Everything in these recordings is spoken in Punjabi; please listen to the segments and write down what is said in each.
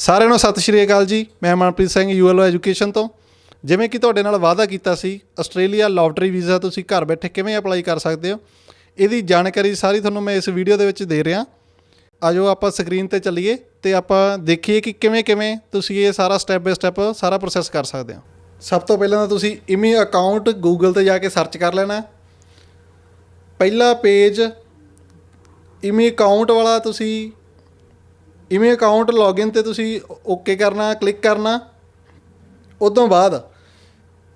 ਸਾਰਿਆਂ ਨੂੰ ਸਤਿ ਸ਼੍ਰੀ ਅਕਾਲ ਜੀ। ਮੈਂ ਮਨਪ੍ਰੀਤ ਸਿੰਘ ਯੂਐਲਓ ਐਜੂਕੇਸ਼ਨ ਤੋਂ। ਜਿਵੇਂ ਕਿ ਤੁਹਾਡੇ ਨਾਲ ਵਾਅਦਾ ਕੀਤਾ ਸੀ, ਆਸਟ੍ਰੇਲੀਆ ਲੌਟਰੀ ਵੀਜ਼ਾ ਤੁਸੀਂ ਘਰ ਬੈਠੇ ਕਿਵੇਂ ਅਪਲਾਈ ਕਰ ਸਕਦੇ ਹੋ? ਇਹਦੀ ਜਾਣਕਾਰੀ ਸਾਰੀ ਤੁਹਾਨੂੰ ਮੈਂ ਇਸ ਵੀਡੀਓ ਦੇ ਵਿੱਚ ਦੇ ਰਿਹਾ। ਆਜੋ ਆਪਾਂ ਸਕਰੀਨ ਤੇ ਚੱਲੀਏ ਤੇ ਆਪਾਂ ਦੇਖੀਏ ਕਿ ਕਿਵੇਂ ਕਿਵੇਂ ਤੁਸੀਂ ਇਹ ਸਾਰਾ ਸਟੈਪ ਬਾਈ ਸਟੈਪ ਸਾਰਾ ਪ੍ਰੋਸੈਸ ਕਰ ਸਕਦੇ ਹੋ। ਸਭ ਤੋਂ ਪਹਿਲਾਂ ਤਾਂ ਤੁਸੀਂ ਇਮੀ ਅਕਾਊਂਟ ਗੂਗਲ ਤੇ ਜਾ ਕੇ ਸਰਚ ਕਰ ਲੈਣਾ। ਪਹਿਲਾ ਪੇਜ ਇਮੀ ਅਕਾਊਂਟ ਵਾਲਾ ਤੁਸੀਂ ਇਵੇਂ ਅਕਾਊਂਟ ਲੌਗਇਨ ਤੇ ਤੁਸੀਂ ਓਕੇ ਕਰਨਾ ਕਲਿੱਕ ਕਰਨਾ, ਉਦੋਂ ਬਾਅਦ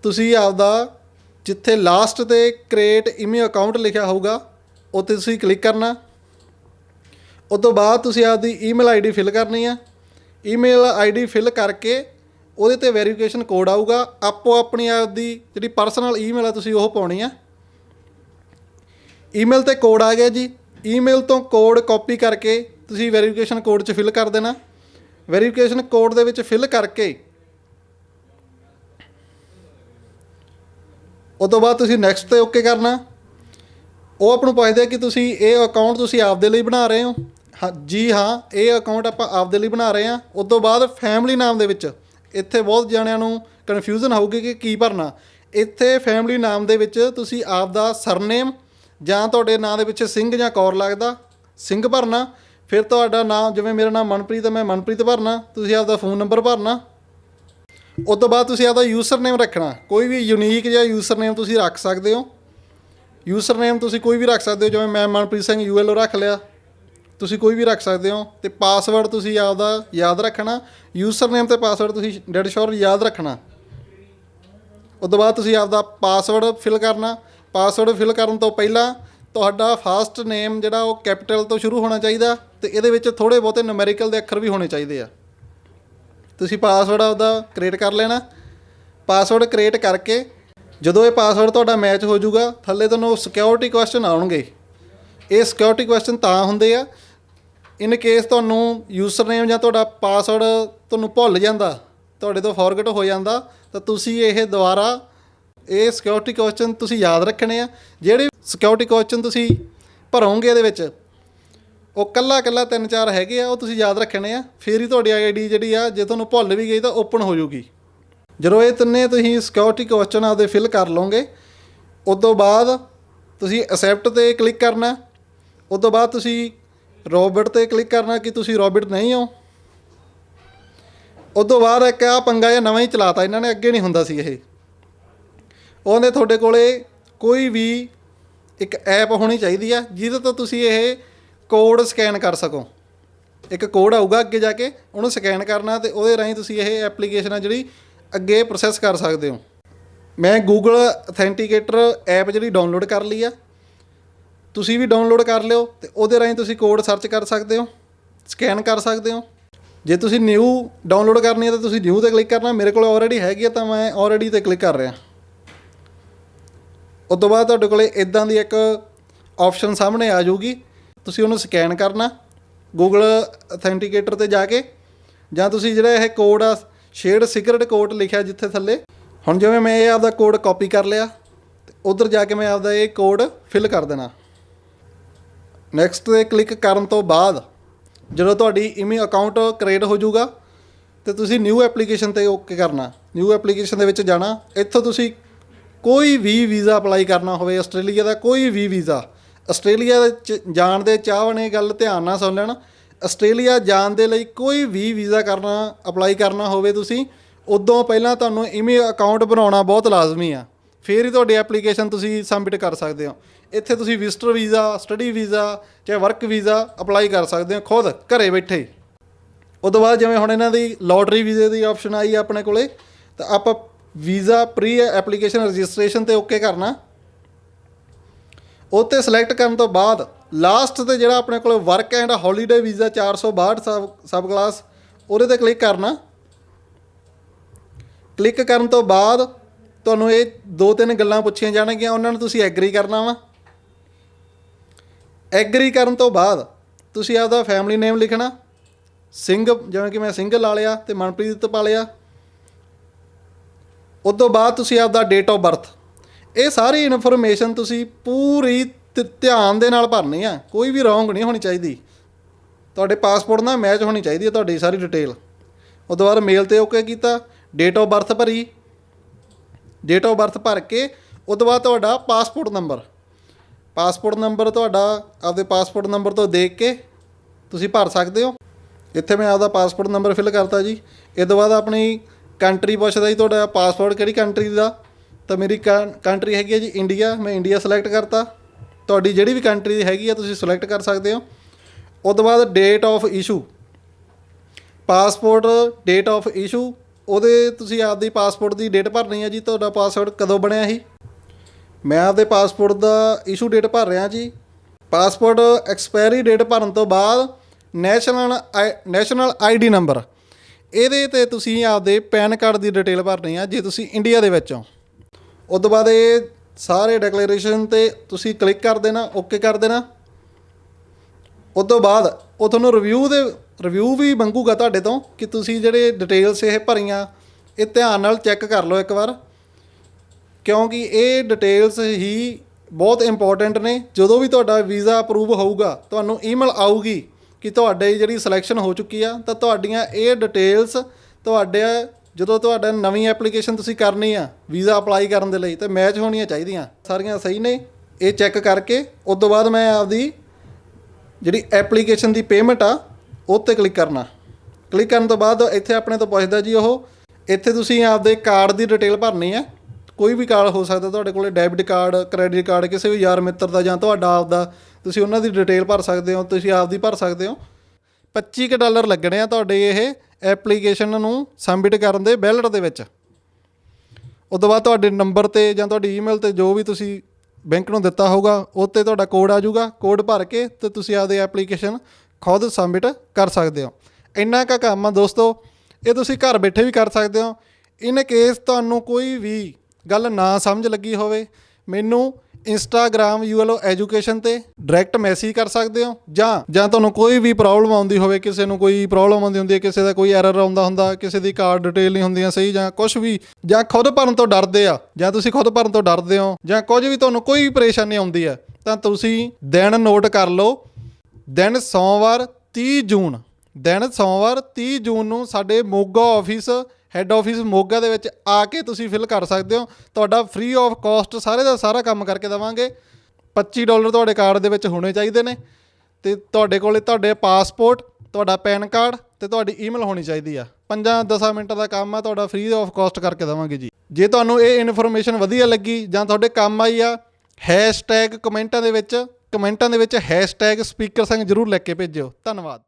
ਤੁਸੀਂ ਆਪਦਾ ਜਿੱਥੇ ਲਾਸਟ ਤੇ ਕ੍ਰੀਏਟ ਇਮੇ ਅਕਾਊਂਟ ਲਿਖਿਆ ਹੋਊਗਾ, ਉੱਥੇ ਤੁਸੀਂ ਕਲਿੱਕ ਕਰਨਾ। ਉਦੋਂ ਬਾਅਦ ਤੁਸੀਂ ਆਪਦੀ ਈਮੇਲ ਆਈਡੀ ਫਿਲ ਕਰਨੀ ਆ। ਈਮੇਲ ਆਈਡੀ ਫਿਲ ਕਰਕੇ ਉਹਦੇ ਤੇ ਵੈਰੀਫਿਕੇਸ਼ਨ ਕੋਡ ਆਊਗਾ। ਆਪੋ ਆਪਣੀ ਆਪਦੀ ਜਿਹੜੀ ਪਰਸਨਲ ਈਮੇਲ ਆ ਤੁਸੀਂ ਉਹ ਪਾਉਣੀ ਆ। ਈਮੇਲ ਤੇ ਕੋਡ ਆ ਗਿਆ ਜੀ। ਈਮੇਲ ਤੋਂ ਕੋਡ ਕਾਪੀ ਕਰਕੇ ਤੁਸੀਂ ਵੈਰੀਫਿਕੇਸ਼ਨ ਕੋਡ 'ਚ ਫਿਲ ਕਰ ਦੇਣਾ। ਵੈਰੀਫਿਕੇਸ਼ਨ ਕੋਡ ਦੇ ਵਿੱਚ ਫਿਲ ਕਰਕੇ ਉਸ ਤੋਂ ਬਾਅਦ ਤੁਸੀਂ ਨੈਕਸਟ ਤੇ ਓਕੇ ਕਰਨਾ। ਉਹ ਆਪ ਨੂੰ ਪੁੱਛਦੇ ਕਿ ਤੁਸੀਂ ਇਹ ਅਕਾਊਂਟ ਤੁਸੀਂ ਆਪਦੇ ਲਈ ਬਣਾ ਰਹੇ ਹੋ। ਹਾਂ, ਜੀ ਹਾਂ, ਇਹ ਅਕਾਊਂਟ ਆਪਾਂ ਆਪਦੇ ਲਈ ਬਣਾ ਰਹੇ ਹਾਂ। ਉਸ ਤੋਂ ਬਾਅਦ ਫੈਮਿਲੀ ਨਾਮ ਦੇ ਵਿੱਚ ਇੱਥੇ ਬਹੁਤ ਜਣਿਆਂ ਨੂੰ ਕਨਫਿਊਜ਼ਨ ਹੋਊਗੀ ਕਿ ਕੀ ਭਰਨਾ। ਇੱਥੇ ਫੈਮਿਲੀ ਨਾਮ ਦੇ ਵਿੱਚ ਤੁਸੀਂ ਆਪਦਾ ਸਰਨੇਮ ਜਾਂ ਤੁਹਾਡੇ ਨਾਂ ਦੇ ਵਿੱਚ ਸਿੰਘ ਜਾਂ ਕੌਰ ਲੱਗਦਾ, ਸਿੰਘ ਭਰਨਾ। ਫਿਰ ਤੁਹਾਡਾ ਨਾਮ, ਜਿਵੇਂ ਮੇਰਾ ਨਾਮ ਮਨਪ੍ਰੀਤ ਹੈ, ਮੈਂ ਮਨਪ੍ਰੀਤ ਭਰਨਾ, ਤੁਸੀਂ ਆਪਦਾ ਫੋਨ ਨੰਬਰ ਭਰਨਾ। ਉਸ ਤੋਂ ਬਾਅਦ ਤੁਸੀਂ ਆਪਦਾ ਯੂਜ਼ਰ ਨੇਮ ਰੱਖਣਾ। ਕੋਈ ਵੀ ਯੂਨੀਕ ਜਿਹਾ ਯੂਜ਼ਰ ਨੇਮ ਤੁਸੀਂ ਰੱਖ ਸਕਦੇ ਹੋ। ਯੂਜ਼ਰ ਨੇਮ ਤੁਸੀਂ ਕੋਈ ਵੀ ਰੱਖ ਸਕਦੇ ਹੋ, ਜਿਵੇਂ ਮੈਂ ਮਨਪ੍ਰੀਤ ਸਿੰਘ ਯੂਐਲਓ ਰੱਖ ਲਿਆ। ਤੁਸੀਂ ਕੋਈ ਵੀ ਰੱਖ ਸਕਦੇ ਹੋ। ਤੇ ਪਾਸਵਰਡ ਤੁਸੀਂ ਆਪਦਾ ਯਾਦ ਰੱਖਣਾ। ਯੂਜ਼ਰ ਨੇਮ ਤੇ ਪਾਸਵਰਡ ਤੁਸੀਂ ਡੈਡ ਸ਼ੋਰ ਯਾਦ ਰੱਖਣਾ। ਉਸ ਤੋਂ ਬਾਅਦ ਤੁਸੀਂ ਆਪਦਾ ਪਾਸਵਰਡ ਫਿਲ ਕਰਨਾ। ਪਾਸਵਰਡ ਫਿਲ ਕਰਨ ਤੋਂ ਪਹਿਲਾਂ ਤੁਹਾਡਾ ਫਾਸਟ ਨੇਮ ਜਿਹੜਾ ਉਹ ਕੈਪੀਟਲ ਤੋਂ ਸ਼ੁਰੂ ਹੋਣਾ ਚਾਹੀਦਾ ਤੇ ਇਹਦੇ ਵਿੱਚ ਥੋੜੇ ਬਹੁਤੇ ਨੂਮੈਰੀਕਲ ਦੇ ਅੱਖਰ ਵੀ ਹੋਣੇ ਚਾਹੀਦੇ ਆ। ਤੁਸੀਂ ਪਾਸਵਰਡ ਆਪਦਾ ਕ੍ਰੀਏਟ ਕਰ ਲੈਣਾ। ਪਾਸਵਰਡ ਕ੍ਰੀਏਟ ਕਰਕੇ ਜਦੋਂ ਇਹ ਪਾਸਵਰਡ ਤੁਹਾਡਾ ਮੈਚ ਹੋ ਜਾਊਗਾ, ਥੱਲੇ ਤੁਹਾਨੂੰ ਸਿਕਿਉਰਿਟੀ ਕੁਐਸਚਨ ਆਉਣਗੇ। ਇਹ ਸਿਕਿਉਰਿਟੀ ਕੁਐਸਚਨ ਤਾਂ ਹੁੰਦੇ ਆ। ਇਨ ਕੇਸ ਤੁਹਾਨੂੰ ਯੂਜ਼ਰ ਨੇਮ ਜਾਂ ਤੁਹਾਡਾ ਪਾਸਵਰਡ ਤੁਹਾਨੂੰ ਭੁੱਲ ਜਾਂਦਾ, ਤੁਹਾਡੇ ਤੋਂ ਫੋਰਗੇਟ ਹੋ ਜਾਂਦਾ, ਤਾਂ ਤੁਸੀਂ ਇਹ ਦੁਬਾਰਾ ਇਹ ਸਿਕਿਉਰਿਟੀ ਕੁਐਸਚਨ ਤੁਸੀਂ ਯਾਦ ਰੱਖਣੇ ਆ। ਜਿਹੜੇ ਸਿਕਿਉਰਿਟੀ ਕੁਐਸਚਨ ਤੁਸੀਂ ਭਰੋਗੇ ਇਹਦੇ ਵਿੱਚ, ਉਹ ਕੱਲਾ ਕੱਲਾ ਤਿੰਨ ਚਾਰ ਹੈਗੇ ਆ, ਉਹ ਤੁਸੀਂ ਯਾਦ ਰੱਖਣੇ ਆ। ਫੇਰ ਹੀ ਤੁਹਾਡੀ ਆਈਡੀ ਜਿਹੜੀ ਆ, ਜੇ ਤੁਹਾਨੂੰ ਭੁੱਲ ਵੀ ਗਈ ਤਾਂ ਓਪਨ ਹੋ ਜਾਊਗੀ ਜਦੋਂ ਇਹ ਤਿੰਨੇ ਤੁਸੀਂ ਸਿਕਿਉਰਿਟੀ ਕੁਐਸਚਨ ਆਪਦੇ ਫਿਲ ਕਰ ਲਓਗੇ ਉਸ ਤੋਂ ਬਾਅਦ ਤੁਸੀਂ ਅਸੈਪਟ ਤੇ ਕਲਿੱਕ ਕਰਨਾ। ਉਸ ਤੋਂ ਬਾਅਦ ਤੁਸੀਂ ਰੋਬਟ ਤੇ ਕਲਿੱਕ ਕਰਨਾ ਕਿ ਤੁਸੀਂ ਰੋਬਟ ਨਹੀਂ ਹੋ। ਉਸ ਤੋਂ ਬਾਅਦ ਇੱਕ ਆ ਪੰਗਾ ਜਿਹਾ ਨਵਾਂ ਹੀ ਚਲਾਤਾ, ਇਹਨਾਂ ਨੇ, ਅੱਗੇ ਨਹੀਂ ਹੁੰਦਾ ਸੀ ਇਹ। ਉਹਨੇ ਤੁਹਾਡੇ ਕੋਲੇ ਕੋਈ ਵੀ ਇੱਕ ਐਪ ਹੋਣੀ ਚਾਹੀਦੀ ਆ, ਜਿਹਦੇ ਤੋਂ ਤੁਸੀਂ ਇਹ ਕੋਡ ਸਕੈਨ ਕਰ ਸਕੋ। ਇੱਕ ਕੋਡ ਆਊਗਾ ਅੱਗੇ ਜਾ ਕੇ, ਉਹਨੂੰ ਸਕੈਨ ਕਰਨਾ ਤੇ ਉਹਦੇ ਰਾਹੀਂ ਤੁਸੀਂ ਇਹ ਐਪਲੀਕੇਸ਼ਨ ਆ ਜਿਹੜੀ ਅੱਗੇ ਪ੍ਰੋਸੈਸ ਕਰ ਸਕਦੇ ਹੋ। ਮੈਂ ਗੂਗਲ ਅਥੈਂਟੀਕੇਟਰ ਐਪ ਜਿਹੜੀ ਡਾਊਨਲੋਡ ਕਰ ਲਈ ਆ, ਤੁਸੀਂ ਵੀ ਡਾਊਨਲੋਡ ਕਰ ਲਿਓ ਤੇ ਉਹਦੇ ਰਾਹੀਂ ਤੁਸੀਂ ਕੋਡ ਸਰਚ ਕਰ ਸਕਦੇ ਹੋ, ਸਕੈਨ ਕਰ ਸਕਦੇ ਹੋ। ਜੇ ਤੁਸੀਂ ਨਿਊ ਡਾਊਨਲੋਡ ਕਰਨੀ ਹੈ ਤਾਂ ਤੁਸੀਂ ਨਿਊ ਤੇ ਕਲਿੱਕ ਕਰਨਾ, ਮੇਰੇ ਕੋਲ ਆਲਰੇਡੀ ਹੈਗੀ ਆ ਤਾਂ ਮੈਂ ਆਲਰੇਡੀ ਤੇ ਕਲਿੱਕ ਕਰ ਰਿਹਾ। ਉਸ ਤੋਂ ਬਾਅਦ ਤੁਹਾਡੇ ਕੋਲੇ ਇਦਾਂ ਦੀ ਇੱਕ ਆਪਸ਼ਨ ਸਾਹਮਣੇ ਆ ਜਾਊਗੀ। ਤੁਸੀਂ ਉਹਨੂੰ ਸਕੈਨ ਕਰਨਾ ਗੂਗਲ ਅਥੈਂਟੀਕੇਟਰ ਤੇ ਜਾ ਕੇ, ਜਾਂ ਤੁਸੀਂ ਜਿਹੜਾ ਇਹ ਕੋਡ ਆ ਸ਼ੇਅਰਡ ਸੀਕ੍ਰੇਟ ਕੋਡ ਲਿਖਿਆ ਜਿੱਥੇ ਥੱਲੇ, ਹੁਣ ਜਿਵੇਂ ਮੈਂ ਇਹ ਆਪਦਾ ਕੋਡ ਕਾਪੀ ਕਰ ਲਿਆ, ਤੇ ਉਧਰ ਜਾ ਕੇ ਮੈਂ ਆਪਦਾ ਇਹ ਕੋਡ ਫਿਲ ਕਰ ਦੇਣਾ। ਨੈਕਸਟ ਤੇ ਕਲਿੱਕ ਕਰਨ ਤੋਂ ਬਾਅਦ, ਜਦੋਂ ਤੁਹਾਡੀ ਇਮੀ ਅਕਾਊਂਟ ਕ੍ਰੀਏਟ ਹੋ ਜਾਊਗਾ, ਤੇ ਤੁਸੀਂ ਨਿਊ ਐਪਲੀਕੇਸ਼ਨ ਤੇ ਓਕੇ ਕਰਨਾ। ਨਿਊ ਐਪਲੀਕੇਸ਼ਨ ਦੇ ਵਿੱਚ ਜਾਣਾ, ਇੱਥੋਂ ਤੁਸੀਂ ਕੋਈ ਵੀ ਵੀਜ਼ਾ ਅਪਲਾਈ ਕਰਨਾ ਹੋਵੇ ਆਸਟ੍ਰੇਲੀਆ ਦਾ, ਕੋਈ ਵੀ ਵੀਜ਼ਾ, ਆਸਟ੍ਰੇਲੀਆ ਦੇ ਚ ਜਾਣ ਦੇ ਚਾਹਵਾਨ ਇਹ ਗੱਲ ਧਿਆਨ ਨਾਲ ਸੁਣ ਲੈਣ। ਆਸਟ੍ਰੇਲੀਆ ਜਾਣ ਦੇ ਲਈ ਕੋਈ ਵੀ ਵੀਜ਼ਾ ਕਰਨਾ, ਅਪਲਾਈ ਕਰਨਾ ਹੋਵੇ ਤੁਸੀਂ, ਉਦੋਂ ਪਹਿਲਾਂ ਤੁਹਾਨੂੰ ਇਮੀ ਅਕਾਊਂਟ ਬਣਾਉਣਾ ਬਹੁਤ ਲਾਜ਼ਮੀ ਆ। ਫਿਰ ਹੀ ਤੁਹਾਡੀ ਐਪਲੀਕੇਸ਼ਨ ਤੁਸੀਂ ਸਬਮਿਟ ਕਰ ਸਕਦੇ ਹੋ। ਇੱਥੇ ਤੁਸੀਂ ਵਿਜ਼ਟਰ ਵੀਜ਼ਾ, ਸਟੱਡੀ ਵੀਜ਼ਾ ਚਾਹੇ ਵਰਕ ਵੀਜ਼ਾ ਅਪਲਾਈ ਕਰ ਸਕਦੇ ਹੋ, ਖੁਦ ਘਰੇ ਬੈਠੇ ਹੀ। ਉਸ ਤੋਂ ਬਾਅਦ ਜਿਵੇਂ ਹੁਣ ਇਹਨਾਂ ਦੀ ਲੋਟਰੀ ਵੀਜ਼ੇ ਦੀ ਆਪਸ਼ਨ ਆਈ ਆ ਆਪਣੇ ਕੋਲੇ, ਤਾਂ ਆਪਾਂ ਵੀਜ਼ਾ ਪ੍ਰੀ ਐਪਲੀਕੇਸ਼ਨ ਰਜਿਸਟ੍ਰੇਸ਼ਨ ਤੇ ਓਕੇ ਕਰਨਾ। ਉਹ ਤੇ ਸਿਲੈਕਟ ਕਰਨ ਤੋਂ ਬਾਅਦ ਲਾਸਟ ਤੇ ਜਿਹੜਾ ਆਪਣੇ ਕੋਲ work and holiday visa 462 sub sub class ਉਹਦੇ ਤੇ ਕਲਿੱਕ ਕਰਨਾ। ਕਲਿੱਕ ਕਰਨ ਤੋਂ ਬਾਅਦ ਤੁਹਾਨੂੰ ਇਹ ਦੋ ਤਿੰਨ ਗੱਲਾਂ ਪੁੱਛੀਆਂ ਜਾਣਗੀਆਂ, ਉਹਨਾਂ ਨੂੰ ਤੁਸੀਂ ਐਗਰੀ ਕਰਨਾ ਵਾ। ਐਗਰੀ ਕਰਨ ਤੋਂ ਬਾਅਦ ਤੁਸੀਂ ਆਪਦਾ ਫੈਮਿਲੀ ਨੇਮ ਲਿਖਣਾ। ਸਿੰਘ, ਜਿਵੇਂ ਕਿ ਮੈਂ ਸਿੰਘ ਲਾ ਲਿਆ ਤੇ ਮਨਪ੍ਰੀਤ ਪਾ ਲਿਆ ਉਸ ਤੋਂ ਬਾਅਦ ਤੁਸੀਂ ਆਪਦਾ ਡੇਟ ਆਫ ਬਰਥ ਇਹ ਸਾਰੀ ਇਨਫੋਰਮੇਸ਼ਨ ਤੁਸੀਂ ਪੂਰੀ ਧ- ਧਿਆਨ ਦੇ ਨਾਲ ਭਰਨੀ ਆ। ਕੋਈ ਵੀ ਰੋਂਗ ਨਹੀਂ ਹੋਣੀ ਚਾਹੀਦੀ। ਤੁਹਾਡੇ ਪਾਸਪੋਰਟ ਨਾਲ ਮੈਚ ਹੋਣੀ ਚਾਹੀਦੀ ਹੈ ਤੁਹਾਡੀ ਸਾਰੀ ਡਿਟੇਲ ਉਹ ਤੋਂ ਬਾਅਦ ਮੇਲ ਤੇ ਓਕੇ ਕੀਤਾ ਡੇਟ ਆਫ ਬਰਥ ਭਰੀ। ਡੇਟ ਆਫ ਬਰਥ ਭਰ ਕੇ ਉਹ ਤੋਂ ਬਾਅਦ ਤੁਹਾਡਾ ਪਾਸਪੋਰਟ ਨੰਬਰ ਪਾਸਪੋਰਟ ਨੰਬਰ ਤੁਹਾਡਾ ਆਪਦੇ ਪਾਸਪੋਰਟ ਨੰਬਰ ਤੋਂ ਦੇਖ ਕੇ ਤੁਸੀਂ ਭਰ ਸਕਦੇ ਹੋ। ਇੱਥੇ ਮੈਂ ਆਪਦਾ ਪਾਸਪੋਰਟ ਨੰਬਰ ਫਿਲ ਕਰਤਾ ਜੀ। ਇਹ ਤੋਂ ਬਾਅਦ ਆਪਣੀ ਕੰਟਰੀ ਪੁੱਛਦਾ ਜੀ ਤੁਹਾਡਾ ਪਾਸਪੋਰਟ ਕਿਹੜੀ ਕੰਟਰੀ ਦਾ? ਤਾਂ ਮੇਰੀ ਕੰਟਰੀ ਹੈਗੀ ਹੈ ਜੀ ਇੰਡੀਆ ਮੈਂ ਇੰਡੀਆ ਸਿਲੈਕਟ ਕਰਤਾ। ਤੁਹਾਡੀ ਜਿਹੜੀ ਵੀ ਕੰਟਰੀ ਹੈਗੀ ਆ, ਤੁਸੀਂ ਸਿਲੈਕਟ ਕਰ ਸਕਦੇ ਹੋ। ਉਹ ਤੋਂ ਬਾਅਦ date of issue passport date of issue ਉਹਦੇ ਤੁਸੀਂ ਆਪਦੀ ਪਾਸਪੋਰਟ ਦੀ ਡੇਟ ਭਰਨੀ ਹੈ ਜੀ, ਤੁਹਾਡਾ ਪਾਸਪੋਰਟ ਕਦੋਂ ਬਣਿਆ ਸੀ? ਮੈਂ ਆਪਦੇ ਪਾਸਪੋਰਟ ਦਾ ਇਸ਼ੂ ਡੇਟ ਭਰ ਰਿਹਾ ਜੀ। ਪਾਸਪੋਰਟ ਐਕਸਪਾਇਰੀ ਡੇਟ ਭਰਨ ਤੋਂ ਬਾਅਦ ਨੈਸ਼ਨਲ ਨੈਸ਼ਨਲ ਆਈਡੀ ਨੰਬਰ ਇਹਦੇ ਤੇ ਤੁਸੀਂ ਆਪਦੇ ਪੈਨ ਕਾਰਡ ਦੀ ਡਿਟੇਲ ਭਰਨੀ ਆ, ਜੇ ਤੁਸੀਂ ਇੰਡੀਆ ਦੇ ਵਿੱਚ ਹੋ। ਉਸ ਤੋਂ ਬਾਅਦ ਇਹ ਸਾਰੇ ਡਿਕਲੇਰੇਸ਼ਨ ਤੇ ਤੁਸੀਂ ਕਲਿੱਕ ਕਰ ਦੇਣਾ ਓਕੇ ਕਰ ਦੇਣਾ। ਉਸ ਤੋਂ ਬਾਅਦ ਉਹ ਤੁਹਾਨੂੰ ਰਿਵਿਊ ਦੇ ਰਿਵਿਊ ਵੀ ਮੰਗੂਗਾ ਤੁਹਾਡੇ ਤੋਂ ਕਿ ਤੁਸੀਂ ਜਿਹੜੇ ਡਿਟੇਲਸ ਇਹ ਭਰੀਆਂ, ਇਹ ਧਿਆਨ ਨਾਲ ਚੈੱਕ ਕਰ ਲਓ ਇੱਕ ਵਾਰ। ਕਿਉਂਕਿ ਇਹ ਡਿਟੇਲਸ ਹੀ ਬਹੁਤ ਇੰਪੋਰਟੈਂਟ ਨੇ। ਜਦੋਂ ਵੀ ਤੁਹਾਡਾ ਵੀਜ਼ਾ ਅਪਰੂਵ ਹੋਊਗਾ, ਤੁਹਾਨੂੰ ਈਮੇਲ ਆਊਗੀ। ਕਿ ਤੁਹਾਡੇ ਜਿਹੜੀ ਸਿਲੈਕਸ਼ਨ ਹੋ ਚੁੱਕੀ ਆ, ਤਾਂ ਤੁਹਾਡੀਆਂ ਇਹ ਡਿਟੇਲਸ ਤੁਹਾਡੇ ਜਦੋਂ ਤੁਹਾਡਾ ਨਵੀਂ ਐਪਲੀਕੇਸ਼ਨ ਤੁਸੀਂ ਕਰਨੀ ਆ ਵੀਜ਼ਾ ਅਪਲਾਈ ਕਰਨ ਦੇ ਲਈ, ਤੇ ਮੈਚ ਹੋਣੀਆਂ ਚਾਹੀਦੀਆਂ। ਸਾਰੀਆਂ ਸਹੀ ਨੇ, ਇਹ ਚੈੱਕ ਕਰਕੇ, ਉਸ ਤੋਂ ਬਾਅਦ ਮੈਂ ਆਪਦੀ ਜਿਹੜੀ ਐਪਲੀਕੇਸ਼ਨ ਦੀ ਪੇਮੈਂਟ ਆ, ਉਹ ਤੇ ਕਲਿੱਕ ਕਰਨਾ। ਕਲਿੱਕ ਕਰਨ ਤੋਂ ਬਾਅਦ ਇੱਥੇ ਆਪਣੇ ਤੋਂ ਪੁੱਛਦਾ ਜੀ ਉਹ, ਇੱਥੇ ਤੁਸੀਂ ਆਪਦੇ ਕਾਰਡ ਦੀ ਡਿਟੇਲ ਭਰਨੀ ਹੈ ਕੋਈ ਵੀ ਕਾਰਡ ਹੋ ਸਕਦਾ ਤੁਹਾਡੇ ਕੋਲੇ ਡੈਬਿਟ ਕਾਰਡ ਕ੍ਰੈਡਿਟ ਕਾਰਡ ਕਿਸੇ ਵੀ ਯਾਰ ਮਿੱਤਰ ਦਾ ਜਾਂ ਤੁਹਾਡਾ ਆਪਦਾ ਤੁਸੀਂ ਉਹਨਾਂ ਦੀ ਡਿਟੇਲ ਭਰ ਸਕਦੇ ਹੋ, ਤੁਸੀਂ ਆਪਦੀ ਭਰ ਸਕਦੇ ਹੋ। 25 ਕੁ ਡਾਲਰ ਲੱਗਣੇ ਆ ਤੁਹਾਡੇ ਇਹ ਐਪਲੀਕੇਸ਼ਨ ਨੂੰ ਸਬਮਿਟ ਕਰਨ ਦੇ ਬੈਲਟ ਦੇ ਵਿੱਚ। ਉਸ ਤੋਂ ਬਾਅਦ ਤੁਹਾਡੇ ਨੰਬਰ ਤੇ ਜਾਂ ਤੁਹਾਡੀ ਈਮੇਲ ਤੇ ਜੋ ਵੀ ਤੁਸੀਂ ਬੈਂਕ ਨੂੰ ਦਿੱਤਾ ਹੋਊਗਾ, ਉਹ 'ਤੇ ਤੁਹਾਡਾ ਕੋਡ ਆ ਜਾਊਗਾ ਕੋਡ ਭਰ ਕੇ ਤੇ ਤੁਸੀਂ ਆਪਦੀ ਐਪਲੀਕੇਸ਼ਨ ਖੁਦ ਸਬਮਿਟ ਕਰ ਸਕਦੇ ਹੋ। ਇੰਨਾ ਕੁ ਕੰਮ ਆ ਦੋਸਤੋ, ਇਹ ਤੁਸੀਂ ਘਰ ਬੈਠੇ ਵੀ ਕਰ ਸਕਦੇ ਹੋ। ਇਨ ਕੇਸ ਤੁਹਾਨੂੰ ਕੋਈ ਵੀ ਗੱਲ ਨਾ ਸਮਝ ਲੱਗੀ ਹੋਵੇ, ਮੈਨੂੰ ਇੰਸਟਾਗ੍ਰam ਯੂਐਲਓ ਐਜੂਕੇਸ਼ਨ ਤੇ ਡਾਇਰੈਕਟ ਮੈਸੇਜ ਕਰ ਸਕਦੇ ਹੋ? ਜਾਂ ਜਾਂ ਤੁਹਾਨੂੰ ਕੋਈ ਵੀ ਪ੍ਰੋਬਲਮ ਆਉਂਦੀ ਹੋਵੇ, ਕਿਸੇ ਨੂੰ ਕੋਈ ਪ੍ਰੋਬਲਮ ਆਉਂਦੀ ਹੁੰਦੀ ਹੈ, ਕਿਸੇ ਦਾ ਕੋਈ ਐਰਰ ਆਉਂਦਾ ਹੁੰਦਾ, ਕਿਸੇ ਦੀ ਕਾਰਡ ਡਿਟੇਲ ਨਹੀਂ ਹੁੰਦੀਆਂ ਸਹੀ ਜਾਂ ਕੁਝ ਵੀ, ਜਾਂ ਖੁਦ ਭਰਨ ਤੋਂ ਡਰਦੇ ਆ, ਜਾਂ ਤੁਸੀਂ ਖੁਦ ਭਰਨ ਤੋਂ ਡਰਦੇ ਹੋ, ਜਾਂ ਕੁਝ ਵੀ ਤੁਹਾਨੂੰ ਕੋਈ ਪਰੇਸ਼ਾਨੀ ਆਉਂਦੀ ਹੈ, ਤਾਂ ਤੁਸੀਂ ਦਿਨ ਨੋਟ ਕਰ ਲਓ। ਦਿਨ ਸੋਮਵਾਰ 30 ਜੂਨ ਦਿਨ ਸੋਮਵਾਰ 30 ਜੂਨ ਨੂੰ ਸਾਡੇ Moga office head office Moga ਦੇ ਵਿੱਚ ਆ ਕੇ ਤੁਸੀਂ ਫਿਲ ਕਰ ਸਕਦੇ ਹੋ। ਤੁਹਾਡਾ ਫ੍ਰੀ ਆਫ ਕਾਸਟ ਸਾਰੇ ਦਾ ਸਾਰਾ ਕੰਮ ਕਰਕੇ ਦੇਵਾਂਗੇ। 25 ਡਾਲਰ ਤੁਹਾਡੇ ਕਾਰਡ ਦੇ ਵਿੱਚ ਹੋਣੇ ਚਾਹੀਦੇ ਨੇ। ਤੇ ਤੁਹਾਡੇ ਕੋਲੇ ਤੁਹਾਡੇ ਪਾਸਪੋਰਟ ਤੁਹਾਡਾ ਪੈਨ ਕਾਰਡ ਤੇ ਤੁਹਾਡੀ ਈਮੇਲ ਹੋਣੀ ਚਾਹੀਦੀ ਆ। 5-10 ਮਿੰਟਾਂ ਦਾ ਕੰਮ ਆ, ਤੁਹਾਡਾ ਫ੍ਰੀ ਆਫ ਕਾਸਟ ਕਰਕੇ ਦੇਵਾਂਗੇ ਜੀ। ਜੇ ਤੁਹਾਨੂੰ ਇਹ ਇਨਫੋਰਮੇਸ਼ਨ ਵਧੀਆ ਲੱਗੀ ਜਾਂ ਤੁਹਾਡੇ ਕੰਮ ਆਈ ਆ ਹੈਸ਼ਟੈਗ ਕਮੈਂਟਾਂ ਦੇ ਵਿੱਚ, ਕਮੈਂਟਾਂ ਦੇ ਵਿੱਚ ਹੈਸ਼ਟੈਗ ਸਪੀਕਰ ਸਿੰਘ ਜਰੂਰ ਲੈ ਕੇ ਭੇਜਿਓ। ਧੰਨਵਾਦ।